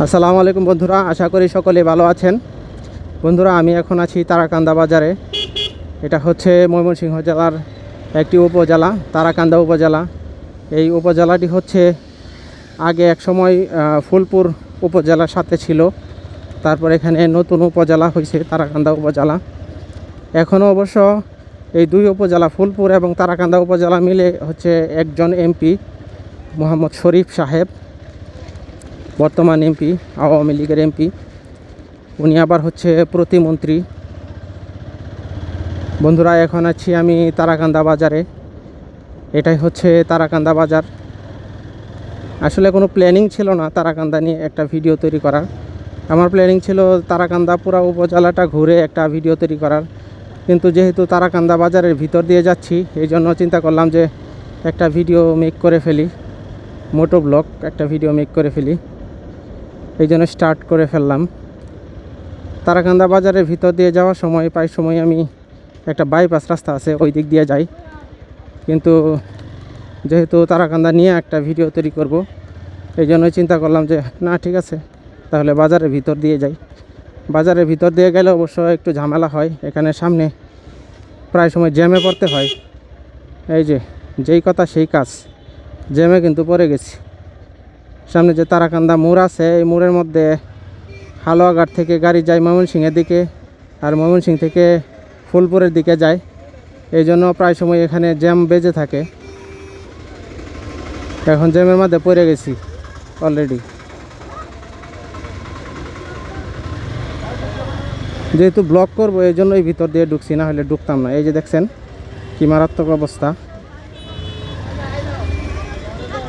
আসসালামু আলাইকুম বন্ধুরা, আশা করি সকলে ভালো আছেন। বন্ধুরা, আমি এখন আছি তারাকান্দা বাজারে। এটা হচ্ছে ময়মনসিংহ জেলার একটি উপজেলা, তারাকান্দা উপজেলা। এই উপজেলাটি হচ্ছে আগে এক সময় ফুলপুর উপজেলার সাথে ছিল। তারপর এখানে নতুন উপজেলা হয়েছে, তারাকান্দা উপজেলা। এখনও অবশ্য এই দুই উপজেলা, ফুলপুর এবং তারাকান্দা উপজেলা মিলে হচ্ছে একজন এমপি, মোহাম্মদ শরীফ সাহেব। বর্তমান এমপি, আওয়ামী লীগের এমপি, উনি আবার হচ্ছে প্রতিমন্ত্রী। বন্ধুরা, এখন আছি আমি তারাকান্দা বাজারে। এটাই হচ্ছে তারাকান্দা বাজার। আসলে কোনো প্ল্যানিং ছিল না তারাকান্দা নিয়ে একটা ভিডিও তৈরি করার। আমার প্ল্যানিং ছিল তারাকান্দা পুরা উপজেলাটা ঘুরে একটা ভিডিও তৈরি করার। কিন্তু যেহেতু তারাকান্দা বাজারের ভিতর দিয়ে যাচ্ছি, এই জন্য চিন্তা করলাম যে একটা ভিডিও মেক করে ফেলি। মোটো ব্লগ একটা ভিডিও মেক করে ফেলি। এই জন্য স্টার্ট করে ফেললাম। তারাকান্দা বাজারের ভিতর দিয়ে যাওয়ার সময়, প্রায় সময় আমি একটা বাইপাস রাস্তা আছে, ওই দিক দিয়ে যাই। কিন্তু যেহেতু তারাকান্দা নিয়ে একটা ভিডিও তৈরি করব, এই জন্য চিন্তা করলাম যে, না, ঠিক আছে, তাহলে বাজারের ভিতর দিয়ে যাই। বাজারের ভিতর দিয়ে গেলে অবশ্য একটু ঝামেলা হয়, এখানে সামনে প্রায় সময় জ্যামে পড়তে হয়। এই যে, যেই কথা সেই কাজ, জ্যামে কিন্তু পড়ে গেছি। সামনে যে তারাকান্দা মোড় আছে, এই মোড়ের মধ্যে হালুয়াঘাট থেকে গাড়ি যায় ময়মনসিংহের দিকে আর ময়মনসিংহ থেকে ফুলপুরের দিকে যায়। এই জন্য প্রায় সময় এখানে জ্যাম বেজে থাকে। এখন জ্যামের মধ্যে পড়ে গেছি অলরেডি যেহেতু ব্লক করব, এই জন্যই ভিতর দিয়ে ঢুকছি, না হলে ঢুকতাম না। এই যে দেখছেন কি মারাত্মক অবস্থা।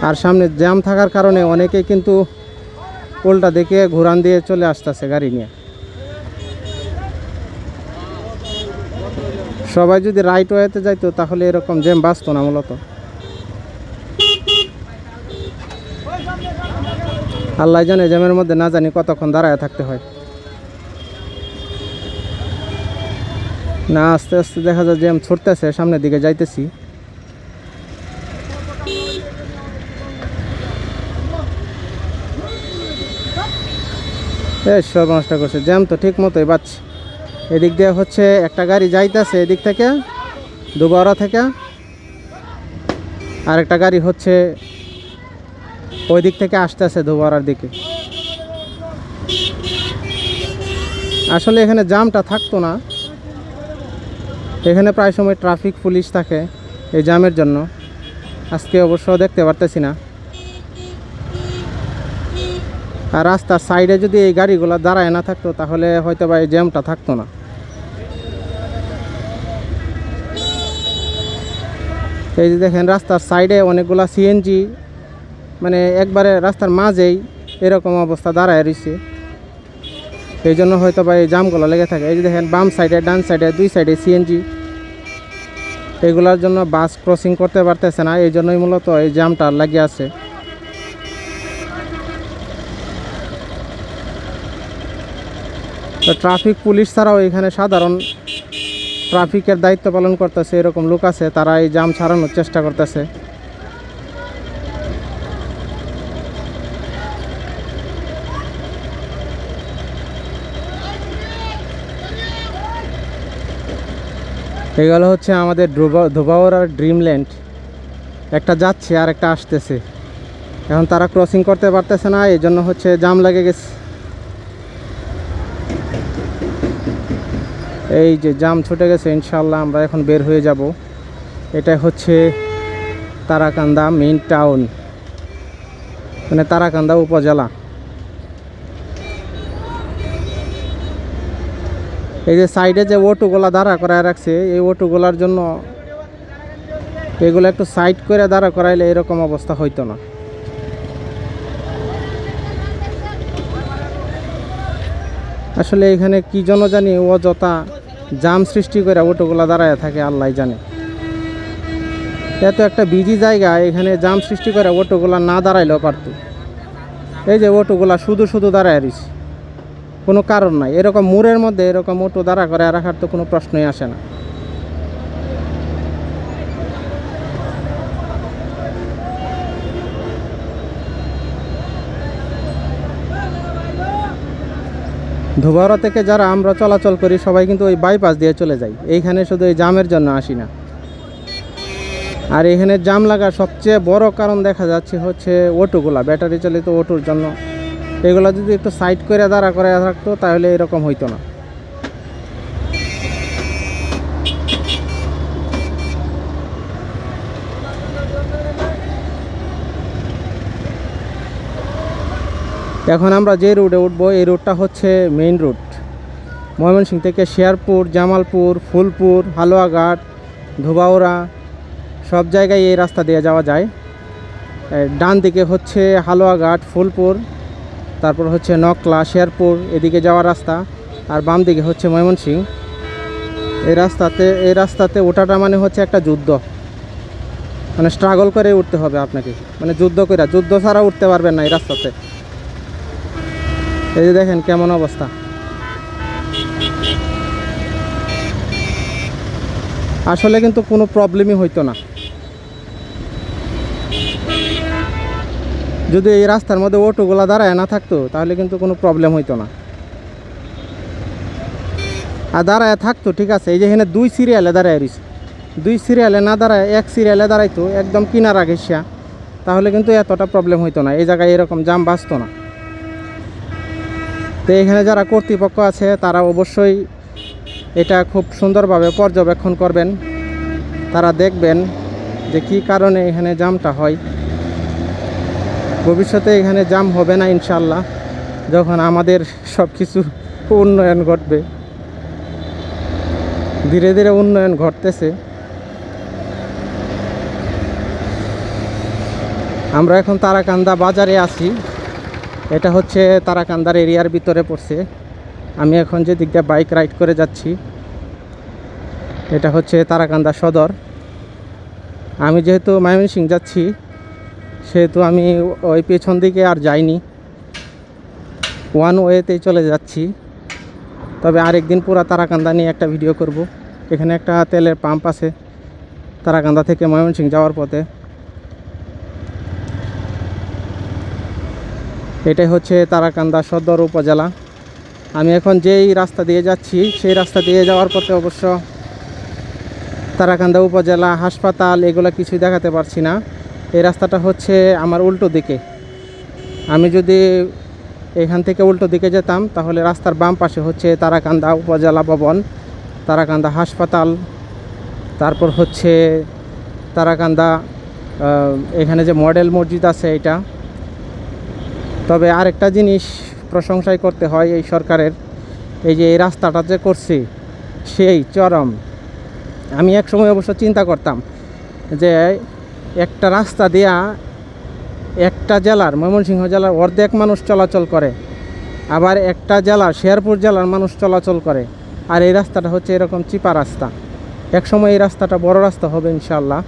আর সামনে জ্যাম থাকার কারণে অনেকে কিন্তু পোলটা দেখে ঘুরান দিয়ে চলে আসতেছে গাড়ি নিয়ে। সবাই যদি রাইট ওয়েতে যাইতো তাহলে এরকম জ্যাম বাঁচতো না মূলত। আল্লাহ জানে জ্যামের মধ্যে না জানি কতক্ষণ দাঁড়ায় থাকতে হয়। না, আস্তে আস্তে দেখা যায় জ্যাম ছুটতেছে, সামনের দিকে যাইতেছি। এই সর্বনাশটা করছে। জ্যাম তো ঠিক মতোই পাচ্ছি এদিক দিয়ে হচ্ছে একটা গাড়ি যাইতেছে এদিক থেকে, দুবারা থেকে। আর একটা গাড়ি হচ্ছে ওই দিক থেকে আসতেছে দুবারার দিকে। আসলে এখানে জামটা থাকতো না। এখানে প্রায় সময় ট্রাফিক পুলিশ থাকে এই জামের জন্য। আজকে অবশ্য দেখতে পারতেছি না আর রাস্তার সাইডে যদি এই গাড়িগুলো দাঁড়ায় না থাকতো, তাহলে হয়তো বা এই জ্যামটা থাকতো না। এই যে দেখেন, রাস্তার সাইডে অনেকগুলা সিএনজি মানে একবারে রাস্তার মাঝেই এরকম অবস্থা দাঁড়ায় রয়েছে। এই জন্য হয়তো বা এই জামগুলো লেগে থাকে। এই যে দেখেন, বাম সাইডে, ডান সাইডে, দুই সাইডে সিএনজি এগুলোর জন্য বাস ক্রসিং করতে পারতেছে না, এই জন্যই মূলত এই জামটা লাগিয়ে আছে। তো ট্রাফিক পুলিশ ছাড়াও এখানে সাধারণ ট্রাফিকের দায়িত্ব পালন করতেছে, এরকম লোক আছে তারা এই জাম ছাড়ানোর চেষ্টা করতেছে। এগুলো হচ্ছে আমাদের ধোবাওয়ার ড্রিমল্যান্ড একটা যাচ্ছে আর একটা আসতেছে। এখন তারা ক্রসিং করতে পারতেছে না এই জন্য হচ্ছে জাম লেগে গেছে। এই যে জাম ছুটে গেছে ইনশাল্লাহ আমরা এখন বের হয়ে যাব। এটা হচ্ছে তারাকান্দা মেইন টাউন মানে তারাকান্দা উপজেলা। এই যে সাইডে যে অটোগুলা দাঁড়া করায় রাখছে, এই অটোগুলার জন্য এগুলো একটু সাইড করে দাঁড়া করাইলে এরকম অবস্থা হইতো না। আসলে এখানে কি জন্য জানি অযথা জাম সৃষ্টি করে অটোগুলা দাঁড়ায় থাকে, আল্লাহ জানে। এত একটা বিজি জায়গা, এখানে জাম সৃষ্টি করে অটোগুলা না দাঁড়াইলেও পারত। এই যে অটোগুলা শুধু শুধু দাঁড়ায় রয়েছে। কোনো কারণ নাই। এরকম মোড়ের মধ্যে এরকম অটো দাঁড়া করে রাখার তো কোনো প্রশ্নই আসে না। ধুবাওড়া থেকে যারা আমরা চলাচল করি, সবাই কিন্তু ওই বাইপাস দিয়ে চলে যাই এইখানে শুধু এই জামের জন্য আসি না। আর এখানে জাম লাগার সবচেয়ে বড় কারণ দেখা যাচ্ছে হচ্ছে অটোগুলা, ব্যাটারি চালিত অটোর জন্য। এগুলো যদি একটু সাইড করে দাঁড়া করে থাকতো, তাহলে এরকম হইতো না। এখন আমরা যে রোডে উঠবো, এই রুটটা হচ্ছে মেইন রুট ময়মনসিংহ থেকে শেয়ারপুর, জামালপুর, ফুলপুর, হালুয়াঘাট, ধুবাউড়া, সব জায়গায় এই রাস্তা দিয়ে যাওয়া যায়। ডান দিকে হচ্ছে হালুয়াঘাট, ফুলপুর, তারপর হচ্ছে নকলা শেরপুর এদিকে যাওয়ার রাস্তা, আর বাম দিকে হচ্ছে ময়মনসিংহ এই রাস্তাতে এই রাস্তাতে ওঠাটা মানে হচ্ছে একটা যুদ্ধ। মানে স্ট্রাগল করে উঠতে হবে আপনাকে। মানে যুদ্ধ করে যুদ্ধ ছাড়া উঠতে পারবেন না এই রাস্তাতে। এই যে দেখেন কেমন অবস্থা। আসলে কিন্তু কোনো প্রবলেমই হইতো না। যদি এই রাস্তার মধ্যে অটোগুলা দাঁড়ায় না থাকতো, তাহলে কিন্তু কোনো প্রবলেম হইতো না। আর দাঁড়ায় থাকতো, ঠিক আছে, এই যে এখানে দুই সিরিয়ালে দাঁড়ায় রয়েছে। দুই সিরিয়ালে না দাঁড়ায়, এক সিরিয়ালে দাঁড়াইতো, একদম কিনার আগে তাহলে কিন্তু এতটা প্রবলেম হইতো না। এই জায়গায় এরকম জাম বাঁচতো না। তো এখানে যারা কর্তৃপক্ষ আছে, তারা অবশ্যই এটা খুব সুন্দরভাবে পর্যবেক্ষণ করবেন। তারা দেখবেন যে কী কারণে এখানে জামটা হয়। ভবিষ্যতে এখানে জাম হবে না ইনশাল্লাহ যখন আমাদের সব কিছু উন্নয়ন ঘটবে। ধীরে ধীরে উন্নয়ন ঘটতেছে। আমরা এখন তারাকান্দা বাজারে আছি। এটা হচ্ছে তারাকান্দার এরিয়ার ভিতরে পড়ছে। আমি এখন যে দিক দিয়ে বাইক রাইড করে যাচ্ছি, এটা হচ্ছে তারাকান্দা সদর। আমি যেহেতু ময়মনসিং যাচ্ছি, সেহেতু আমি ওই পেছন দিকে আর যাইনি। ওয়ান ওয়েতেই চলে যাচ্ছি। তবে আরেকদিন পুরা তারাকান্দা নিয়ে একটা ভিডিও করব। এখানে একটা তেলের পাম্প আছে, তারাকান্দা থেকে ময়মনসিং যাওয়ার পথে। এটাই হচ্ছে তারাকান্দা সদর উপজেলা। আমি এখন যেই রাস্তা দিয়ে যাচ্ছি, সেই রাস্তা দিয়ে যাওয়ার পথে অবশ্য তারাকান্দা উপজেলা হাসপাতাল, এগুলো কিছুই দেখাতে পারছি না। এই রাস্তাটা হচ্ছে আমার উল্টো দিকে। আমি যদি এখান থেকে উল্টো দিকে যেতাম, তাহলে রাস্তার বাম পাশে হচ্ছে তারাকান্দা উপজেলা ভবন, তারাকান্দা হাসপাতাল, তারপর হচ্ছে তারাকান্দা এখানে যে মডেল মসজিদ আছে এটা তবে আরেকটা জিনিস প্রশংসাই করতে হয় এই সরকারের, এই যে এই রাস্তাটা যে করছে, সেই চরম। আমি এক সময় অবশ্য চিন্তা করতাম যে একটা রাস্তা দেয়া একটা জেলার, ময়মনসিংহ জেলার অর্ধেক মানুষ চলাচল করে, আবার একটা জেলা শেরপুর জেলার মানুষ চলাচল করে, আর এই রাস্তাটা হচ্ছে এরকম চিপা রাস্তা। এক সময় এই রাস্তাটা বড় রাস্তা হবে ইনশাল্লাহ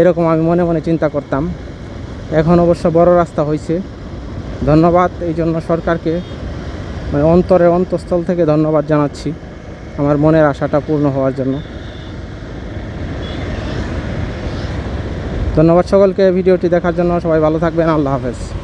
এরকম আমি মনে মনে চিন্তা করতাম। এখন অবশ্য বড় রাস্তা হয়েছে ধন্যবাদ এই জন্য সরকারকে। মানে অন্তরে অন্তঃস্থল থেকে ধন্যবাদ জানাচ্ছি। আমার মনের আশাটা পূর্ণ হওয়ার জন্য। ধন্যবাদ সকলকে ভিডিওটি দেখার জন্য। সবাই ভালো থাকবেন। আল্লাহ হাফেজ।